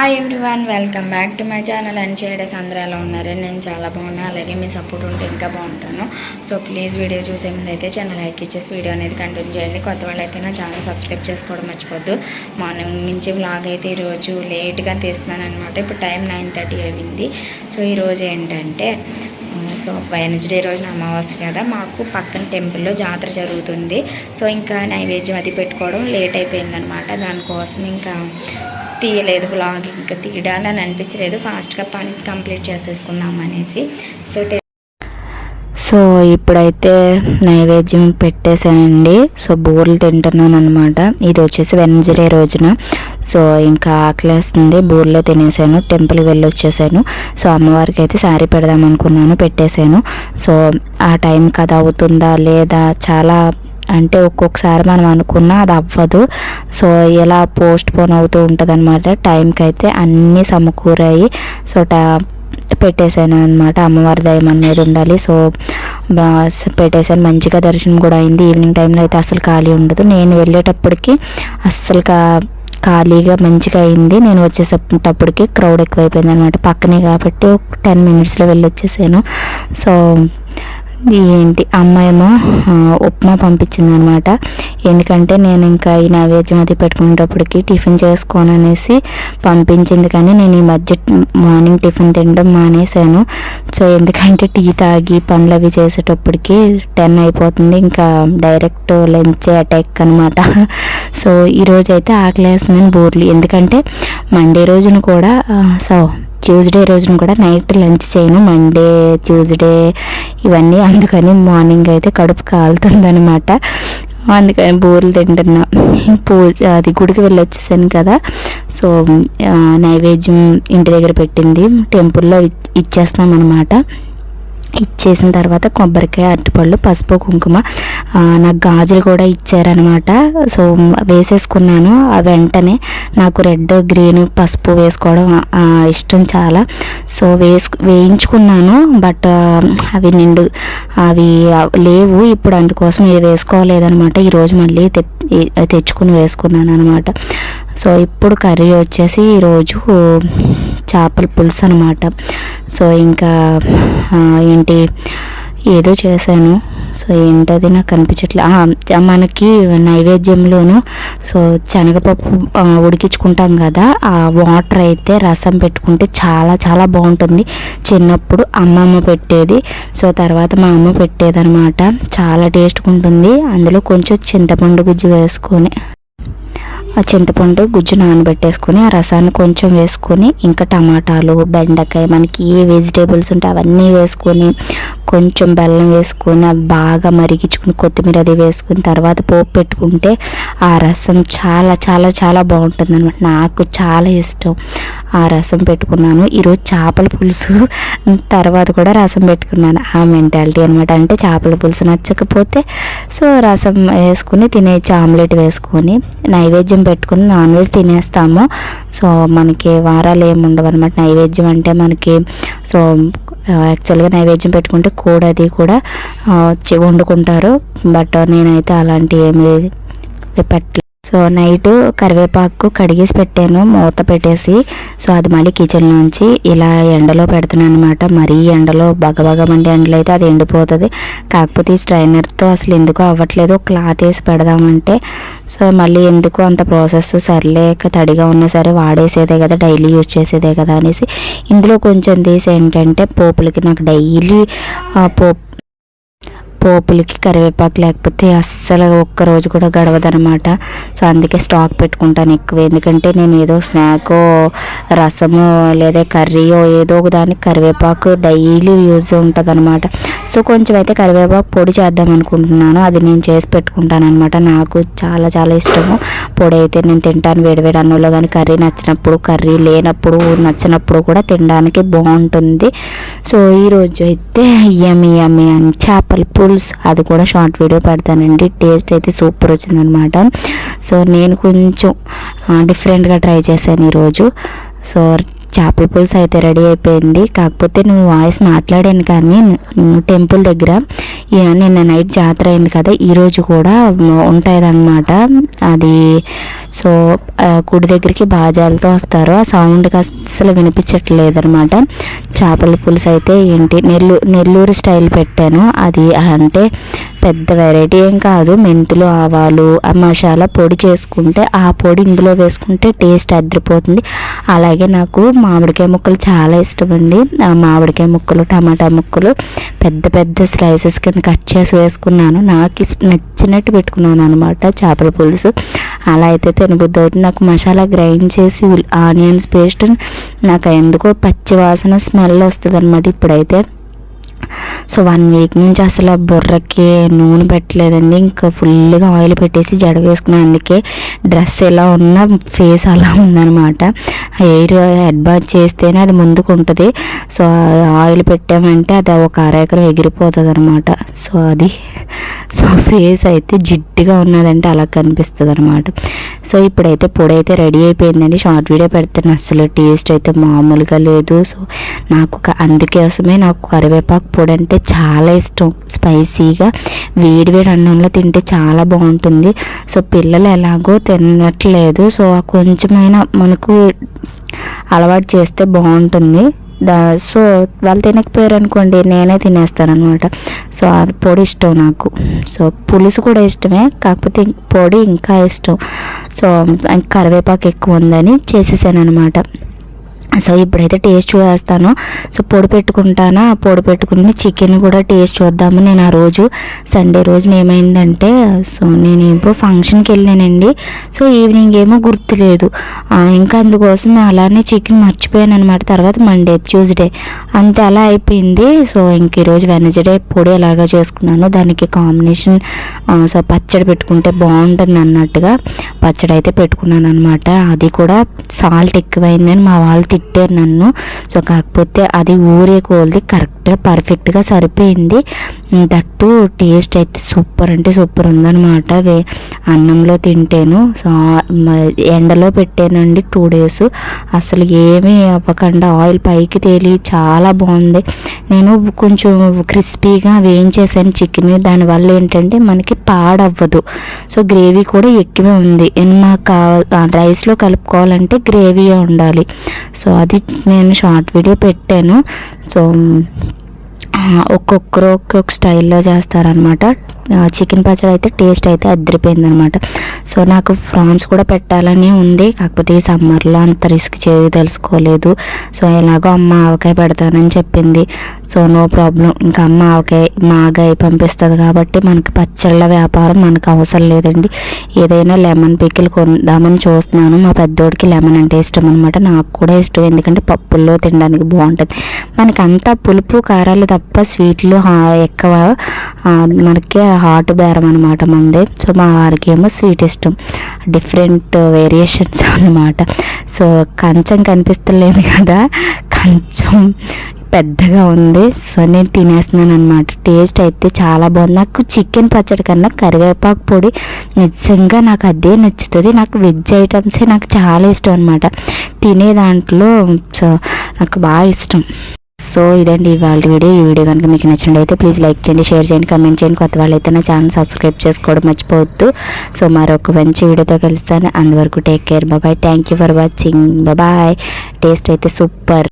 Hi everyone welcome back to my channel and shades అందరూ ఎలా ఉన్నారు? నేను చాలా బాగున్నాను అలాగే మీ సపోర్ట్ ఉంటే ఇంకా బాగుంటాను. సో ప్లీజ్ వీడియో చూసే ముందు అయితే ఛానల్ లైక్ ఇచ్చేసి వీడియో అనేది కంటిన్యూ చేయండి. కొత్త వాళ్ళు అయితే నా ఛానల్ సబ్స్క్రైబ్ చేసుకోవడం మర్చిపోద్దు. మార్నింగ్ నుంచి వ్లాగ్ అయితే ఈరోజు లేట్గా తీస్తున్నాను అనమాట ఇప్పుడు టైం నైన్ థర్టీ అయింది. సో ఈరోజు ఏంటంటే సో వెనస్డే రోజున అమావాస్య కదా. మాకు పక్కన టెంపుల్లో జాతర జరుగుతుంది. సో ఇంకా నైవేద్యం అది పెట్టుకోవడం లేట్ అయిపోయిందనమాట దానికోసం ఇంకా తీయలేదు బ్లాగ్ ఇంకా తీయడాలని అనిపించలేదు. ఫాస్ట్గా పని కంప్లీట్ చేసేసుకుందాం అనేసి. సో సో ఇప్పుడైతే నైవేద్యం పెట్టేశానండి. సో బూరెలు తింటున్నాను అనమాట ఇది వచ్చేసి వెన్స్డే రోజున. సో ఇంకా ఆకలేస్తుంది. బూరెలు తినేసాను. టెంపుల్కి వెళ్ళి వచ్చేసాను సో అమ్మవారికి అయితే శారీ పెడదాం అనుకున్నాను పెట్టేశాను. సో ఆ టైం కదా అవుతుందా లేదా చాలా అంటే ఒక్కొక్కసారి మనం అనుకున్నా అది అవ్వదు. సో ఇలా పోస్ట్ పోన్ అవుతూ ఉంటుంది అనమాట టైంకి అయితే అన్నీ సమకూరాయి. సో టా పెట్టేశాను అనమాట అమ్మవారి దయ మన మీద ఉండాలి. సో పెట్టేశాను. మంచిగా దర్శనం కూడా అయింది. ఈవినింగ్ టైంలో అయితే అసలు ఖాళీ ఉండదు. నేను వెళ్ళేటప్పటికి అస్సలు కా ఖాళీగా మంచిగా అయింది. నేను వచ్చేసేటప్పటికి క్రౌడ్ ఎక్కువైపోయింది అనమాట పక్కనే కాబట్టి ఒక టెన్ మినిట్స్లో వెళ్ళి వచ్చేసాను సో ఏంటి? అమ్మాయేమో ఉప్మా పంపించింది అనమాట ఎందుకంటే నేను ఇంకా ఈ నైవేద్యం అది పెట్టుకునేటప్పటికి టిఫిన్ చేసుకోను అనేసి పంపించింది కానీ నేను ఈ మధ్య మార్నింగ్ టిఫిన్ తినడం మానేశాను. సో ఎందుకంటే టీ తాగి పనులు అవి చేసేటప్పటికి టెన్ అయిపోతుంది. ఇంకా డైరెక్ట్ లంచ్ అటాక్ అనమాట. సో ఈరోజు అయితే ఆకలేస్తుందని బోర్లు. ఎందుకంటే మండే రోజున కూడా సో ట్యూస్డే రోజున కూడా నైట్ లంచ్ చేయను. మండే ట్యూస్డే ఇవన్నీ. అందుకని మార్నింగ్ అయితే కడుపు కాలుతుందనమాట అందుకని బూరెలు తింటున్నా. పూ అది గుడికి వెళ్ళి వచ్చేసాను కదా. సో నైవేద్యం ఇంటి దగ్గర పెట్టింది. టెంపుల్లో ఇచ్- ఇచ్చేస్తామన్నమాట. ఇచ్చేసిన తర్వాత కొబ్బరికాయ అరటిపళ్ళు పసుపు కుంకుమ నాకు గాజులు కూడా ఇచ్చారనమాట సో వేసేసుకున్నాను. ఆ వెంటనే నాకు రెడ్ గ్రీన్ పసుపు వేసుకోవడం ఇష్టం చాలా. సో వేసు వేయించుకున్నాను. బట్ అవి నిండు అవి లేవు. ఇప్పుడు అందుకోసం ఇవి వేసుకోలేదనమాట ఈరోజు మళ్ళీ తె- తెచ్చుకుని వేసుకున్నాను అనమాట సో ఇప్పుడు కర్రీ వచ్చేసి ఈరోజు చేపల పులుసు అనమాట సో ఇంకా ఏంటి ఏదో చేశాను. సో ఏంటది నాకు కనిపించట్లే మనకి నైవేద్యంలోను సో శనగపప్పు ఉడికించుకుంటాం కదా ఆ వాటర్ అయితే రసం పెట్టుకుంటే చాలా చాలా బాగుంటుంది. చిన్నప్పుడు అమ్మమ్మ పెట్టేది. సో తర్వాత మా అమ్మ పెట్టేది అనమాట చాలా టేస్ట్గా ఉంటుంది. అందులో కొంచెం చింతపండు గుజ్జు వేసుకొని ఆ చింతపండు గుజ్జు నానబెట్టేసుకొని ఆ రసాన్ని కొంచెం వేసుకొని ఇంకా టమాటాలు బెండకాయ మనకి ఏ వెజిటేబుల్స్ ఉంటే అవన్నీ వేసుకొని కొంచెం బెల్లం వేసుకొని అవి బాగా మరిగించుకుని కొత్తిమీర అది వేసుకుని తర్వాత పోపు పెట్టుకుంటే ఆ రసం చాలా చాలా చాలా బాగుంటుంది అనమాట నాకు చాలా ఇష్టం ఆ రసం పెట్టుకున్నాను. ఈరోజు చేపల పులుసు తర్వాత కూడా రసం పెట్టుకున్నాను. ఆ మెంటాలిటీ అనమాట అంటే చేపల పులుసు నచ్చకపోతే సో రసం వేసుకుని తినేసి ఆమ్లెట్ వేసుకొని నైవేద్యం పెట్టుకుని నాన్ వెజ్ తినేస్తాము. సో మనకి వారాలు ఏమి ఉండవు అనమాట నైవేద్యం అంటే మనకి సో యాక్చువల్గా నైవేద్యం పెట్టుకుంటే కోడి అది కూడా వండుకుంటారు. బట్ నేనైతే అలాంటి ఏమి పెట్టలేదు. సో నైట్ కరివేపాకు కడిగేసి పెట్టాను మూత పెట్టేసి. సో అది మళ్ళీ కిచెన్ నుంచి ఇలా ఎండలో పెడుతున్నాను అనమాట మరీ ఎండలో బగబగ మండే ఎండలో అయితే అది ఎండిపోతుంది. కాకపోతే ఈ స్ట్రైనర్తో అసలు ఎందుకు అవ్వట్లేదు. క్లాత్ వేసి పెడదామంటే. సో మళ్ళీ ఎందుకు అంత ప్రాసెస్ సర్లేక తడిగా ఉన్నా సరే వాడేసేదే కదా డైలీ యూజ్ చేసేదే కదా అనేసి. ఇందులో కొంచెం తీసి ఏంటంటే పోపులకి నాకు డైలీ పోపు పోపులకి కరివేపాకు లేకపోతే అస్సలు ఒక్క రోజు కూడా గడవదనమాట సో అందుకే స్టాక్ పెట్టుకుంటాను ఎక్కువ. ఎందుకంటే నేను ఏదో స్నాకో రసమో లేదా కర్రీయో ఏదో ఒక దానికి కరివేపాకు డైలీ యూజ్ ఉంటుంది అనమాట సో కొంచెం అయితే కరివేపాకు పొడి చేద్దాం అనుకుంటున్నాను. అది నేను చేసి పెట్టుకుంటాను అనమాట నాకు చాలా చాలా ఇష్టము. పొడి అయితే నేను తింటాను వేడివేడి అన్నంలో. కానీ కర్రీ నచ్చినప్పుడు కర్రీ లేనప్పుడు నచ్చినప్పుడు కూడా తినడానికి బాగుంటుంది. సో ఈరోజు అయితే యమ్మి యమ్మి అని చేపల పులుసు అది కూడా షార్ట్ వీడియో పెడతానండి. టేస్ట్ అయితే సూపర్ వచ్చిందనమాట. సో నేను కొంచెం డిఫరెంట్గా ట్రై చేశాను ఈరోజు. సో చేపల పులుసు అయితే రెడీ అయిపోయింది. కాకపోతే నువ్వు వాయిస్ మాట్లాడాను కానీ టెంపుల్ దగ్గర నిన్న నైట్ జాతర అయింది కదా ఈరోజు కూడా ఉంటుంది అది సో కుడి గుడి దగ్గరికి బాజాలతో వస్తారు. ఆ సౌండ్కి అసలు వినిపించట్లేదు అనమాట చేపల పులుసు అయితే ఏంటి నెల్లూరు నెల్లూరు స్టైల్ పెట్టాను. అది అంటే పెద్ద వెరైటీ ఏం కాదు. మెంతులు ఆవాలు ఆ మసాలా పొడి చేసుకుంటే ఆ పొడి ఇందులో వేసుకుంటే టేస్ట్ అదిరిపోతుంది. అలాగే నాకు మామిడికాయ ముక్కలు చాలా ఇష్టం అండి ఆ మామిడికాయ ముక్కలు టమాటా ముక్కలు పెద్ద పెద్ద స్లైసెస్ కింద కట్ చేసి వేసుకున్నాను. నాకు ఇష్ట నచ్చినట్టు పెట్టుకున్నాను అనమాట చేపల పులుసు. అలా అయితే తినబుద్ధి అవుతుంది నాకు మసాలా గ్రైండ్ చేసి ఆనియన్స్ పేస్ట్ నాకు ఎందుకో పచ్చి వాసన స్మెల్ వస్తుంది అనమాట ఇప్పుడైతే. సో వన్ వీక్ నుంచి అసలు ఆ బుర్రకి నూనె పెట్టలేదండి. ఇంకా ఫుల్గా ఆయిల్ పెట్టేసి జడ వేసుకున్నాను అందుకే డ్రెస్ ఎలా ఉన్నా ఫేస్ అలా ఉందన్నమాట. హెయిర్ హెడ్ బాత్ చేస్తేనే అది ముందుకు ఉంటుంది. సో ఆయిల్ పెట్టామంటే అది ఒక అరెకరం ఎగిరిపోతుంది అనమాట సో అది సో ఫేస్ అయితే జిడ్డుగా ఉన్నదంటే అలా కనిపిస్తుంది అనమాట సో ఇప్పుడైతే పొడి అయితే రెడీ అయిపోయిందండి. షార్ట్ వీడియో పెడతాను అసలు టేస్ట్ అయితే మామూలుగా లేదు. సో నాకు అందుకోసమే నాకు కరివేపాకు పొడి అంటే చాలా ఇష్టం. స్పైసీగా వేడి వేడి అన్నంలో తింటే చాలా బాగుంటుంది. సో పిల్లలు ఎలాగో తినట్లేదు. సో కొంచెమైనా మనకు అలవాటు చేస్తే బాగుంటుంది. దా సో వాళ్ళు తినకపోయారు అనుకోండి నేనే తినేస్తాను అనమాట సో ఆ పొడి ఇష్టం నాకు. సో పులుసు కూడా ఇష్టమే కాకపోతే పొడి ఇంకా ఇష్టం. సో కరివేపాకు ఎక్కువ ఉందని చేసేసాను అనమాట సో ఇప్పుడైతే టేస్ట్ చూస్తాను సో పొడి పెట్టుకుంటానా? పొడి పెట్టుకుని చికెన్ కూడా టేస్ట్ చూద్దాము. నేను ఆ రోజు సండే రోజున ఏమైందంటే సో నేను ఇప్పుడు ఫంక్షన్కి వెళ్ళానండి. సో ఈవినింగ్ ఏమో గుర్తులేదు. ఇంకా అందుకోసం అలానే చికెన్ మర్చిపోయాను అనమాట తర్వాత మండే ట్యూస్డే. అంతే అలా అయిపోయింది. సో ఇంక ఈరోజు వెనస్డే పొడి ఎలాగా చేసుకున్నాను. దానికి కాంబినేషన్ సో పచ్చడి పెట్టుకుంటే బాగుంటుంది అన్నట్టుగా పచ్చడి అయితే పెట్టుకున్నాను అనమాట అది కూడా సాల్ట్ ఎక్కువైందని మా వాళ్ళు తిట్టారు నన్ను. సో కాకపోతే అది ఊరే కోల్ది కరెక్ట్గా పర్ఫెక్ట్గా సరిపోయింది. దట్టు టేస్ట్ అయితే సూపర్ అంటే సూపర్ ఉందనమాట వే అన్నంలో తింటాను. సో ఎండలో పెట్టానండి టూ డేస్. అసలు ఏమీ అవ్వకుండా ఆయిల్ పైకి తేలి చాలా బాగుంది. నేను కొంచెం క్రిస్పీగా వేయించేసాను చికెన్. దానివల్ల ఏంటంటే మనకి పాడవ్వదు. సో గ్రేవీ కూడా ఎక్కువే ఉంది. మాకు కావ రైస్లో కలుపుకోవాలంటే గ్రేవీ ఉండాలి. సో అది నేను షార్ట్ వీడియో పెట్టాను. సో ఒక్కొక్కరు ఒక్కొక్క స్టైల్లో చేస్తారనమాట చికెన్ పచ్చడి అయితే టేస్ట్ అయితే అద్దరిపోయింది అనమాట సో నాకు ఫ్రాన్స్ కూడా పెట్టాలని ఉంది. కాకపోతే ఈ సమ్మర్లో అంత రిస్క్ చేయదలుచుకోలేదు సో ఎలాగో అమ్మ ఆవకాయ పెడతానని చెప్పింది. So no problem. ఇంకా అమ్మ ఆవకాయ మాగాయ పంపిస్తుంది కాబట్టి మనకి పచ్చళ్ళ వ్యాపారం మనకు అవసరం లేదండి. ఏదైనా లెమన్ పికిల్ కొందామని చూస్తున్నాను. మా పెద్దోడికి లెమన్ అంటే ఇష్టం అనమాట నాకు కూడా ఇష్టం. ఎందుకంటే పప్పుల్లో తినడానికి బాగుంటుంది. మనకి అంతా పులుపు కారాలు తప్ప స్వీట్లు ఎక్కువ మనకి హాట్ బేరం అనమాట మంది. సో మా వారికి ఏమో స్వీట్ ఇష్టం. డిఫరెంట్ వేరియేషన్స్ అన్నమాట. సో కంచం కనిపిస్తలేదు కదా. కంచం పెద్దగా ఉంది. సో నేను తినేస్తున్నాను అనమాట టేస్ట్ అయితే చాలా బాగుంది. నాకు చికెన్ పచ్చడి కన్నా కరివేపాకు పొడి నిజంగా నాకు అదే నచ్చుతుంది. నాకు వెజ్ ఐటమ్సే నాకు చాలా ఇష్టం అనమాట తినే దాంట్లో సో నాకు బాగా ఇష్టం. సో ఇదండి ఇవాళ వీడియో. ఈ వీడియో కనుక మీకు నచ్చినట్లయితే ప్లీజ్ లైక్ చేయండి షేర్ చేయండి కమెంట్ చేయండి. కొత్త వాళ్ళైతే నా ఛానల్ సబ్స్క్రైబ్ చేసుకోవడం మర్చిపోవద్దు. సో మరొక మంచి వీడియోతో కలుస్తాను. అందువరకు take care bye bye thank you for watching bye bye taste అయితే సూపర్